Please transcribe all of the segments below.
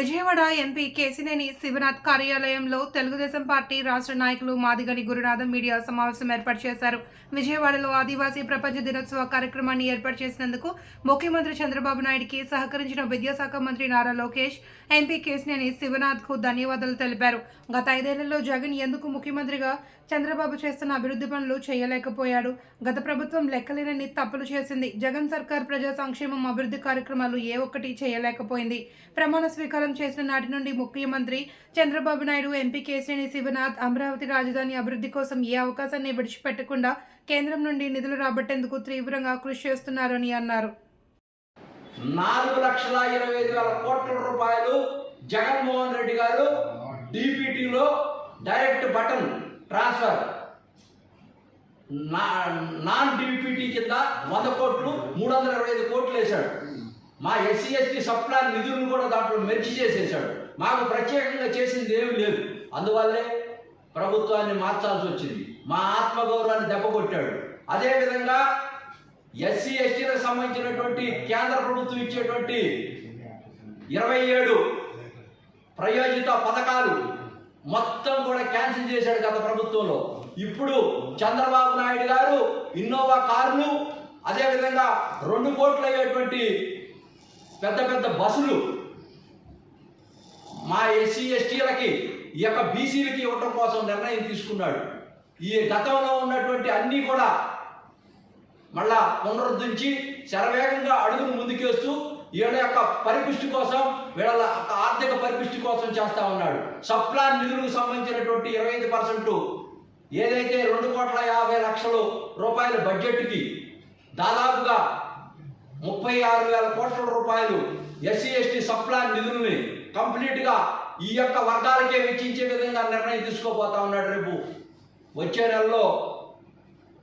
Vijayawada MP Kesineni Sivanath కార్యాలయంలో Telugu Desam party రాష్ట్ర నాయకులు మాదిగని గురునాథం మీడియా సమావేశం ఏర్పాటు చేశారు. విజయవాడలో ఆదివాసీ ప్రపంచ దినోత్సవ కార్యక్రమాన్ని ఏర్పాటు చేసినందుకు ముఖ్యమంత్రి చంద్రబాబు నాయుడికి సహకరించిన విద్యాశాఖ మంత్రి నారా లోకేష్ ఎంపీ కేసినేని శివనాథ్కు ధన్యవాదాలు తెలిపారు. గత ఐదేళ్ళలో జగన్ ఎందుకు ముఖ్యమంత్రిగా చంద్రబాబు చేస్తున్న అభివృద్ధి పనులు చేయలేకపోయాడు. గత ప్రభుత్వం లెక్కలేనన్ని తప్పులు చేసింది. జగన్ సర్కార్ ప్రజా సంక్షేమం అభివృద్ధి కార్యక్రమాలు ఏ ఒక్కటి చేయలేకపోయింది. ప్రమాణ స్వీకారం చేసిన నాటి నుండి ముఖ్యమంత్రి చంద్రబాబు నాయుడు ఎంపీ కేసినేని శివనాథ్ అమరావతి రాజధాని అభివృద్ధి కోసం ఏ అవకాశాన్ని విడిచిపెట్టకుండా కేంద్రం నుండి నిధులు రాబట్టేందుకు తీవ్రంగా కృషి చేస్తున్నారని అన్నారు. నాలుగు లక్షల ఇరవై ఐదు వేల కోట్ల రూపాయలు జగన్మోహన్ రెడ్డి గారు డిపిటీలో direct button transfer. Non DBT కింద వంద కోట్లు మూడు వందల ఇరవై ఐదు కోట్లు వేశాడు. మా ఎస్సీ ఎస్టీ సప్లాన్ నిధులను కూడా దాంట్లో మెర్చి చేసేసాడు మాకు ప్రత్యేకంగా చేసింది ఏమీ లేదు. అందువల్లే ప్రభుత్వాన్ని మార్చాల్సి వచ్చింది. మా ఆత్మగౌరవాన్ని దెబ్బకొట్టాడు. అదేవిధంగా ఎస్సీ ఎస్టీలకు సంబంధించినటువంటి కేంద్ర ప్రభుత్వం ఇచ్చేటువంటి ఇరవై ఏడు ప్రయోజిత పథకాలు మొత్తం కూడా క్యాన్సిల్ చేశాడు గత ప్రభుత్వంలో. ఇప్పుడు చంద్రబాబు నాయుడు గారు ఇన్నోవా కార్లు అదేవిధంగా రెండు కోట్లు అయ్యేటువంటి పెద్ద పెద్ద బస్సులు. మా ఎస్సీ ఎస్టీలకి ఈ యొక్క బీసీలకి ఇవ్వటం కోసం నిర్ణయం తీసుకున్నాడు. ఈ గతంలో ఉన్నటువంటి అన్నీ కూడా మళ్ళా పునరుద్ధరించి శరవేగంగా అడుగును ముందుకేస్తూ వీళ్ళ యొక్క పరిపుష్టి కోసం వీళ్ళ ఆర్థిక పరిపుష్టి కోసం చేస్తా ఉన్నాడు. సప్లాన్ నిధులకు సంబంధించినటువంటి ఇరవై ఐదు పర్సెంట్ ఏదైతే రెండు కోట్ల యాభై లక్షలు రూపాయల బడ్జెట్కి దాదాపుగా ముప్పై ఆరు వేల కోట్ల రూపాయలు ఎస్సీ ఎస్టీ సప్లాన్ నిధుల్ని కంప్లీట్గా ఈ యొక్క వర్గాలకే వెచ్చించే విధంగా నిర్ణయం తీసుకోబోతా ఉన్నాడు రేపు. వచ్చే నెలలో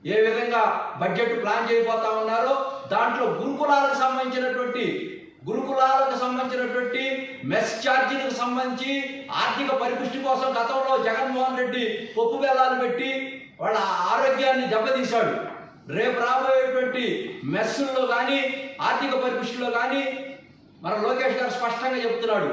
ఏ విధంగా బడ్జెట్ ప్లాన్ చేయబోతా ఉన్నారో దాంట్లో గురుకులాలకు సంబంధించినటువంటి గురుకులాలకు సంబంధించినటువంటి మెస్ ఛార్జీలకు సంబంధించి ఆర్థిక పరిపుష్టి కోసం గతంలో జగన్మోహన్ రెడ్డి పప్పు బెల్లాలు పెట్టి వాళ్ళ ఆరోగ్యాన్ని దెబ్బతీశాడు. రేపు రాబోయేటువంటి మెస్సుల్లో కానీ ఆర్థిక పరిపుష్టిలో కానీ మన లోకేష్ గారు స్పష్టంగా చెప్తున్నాడు.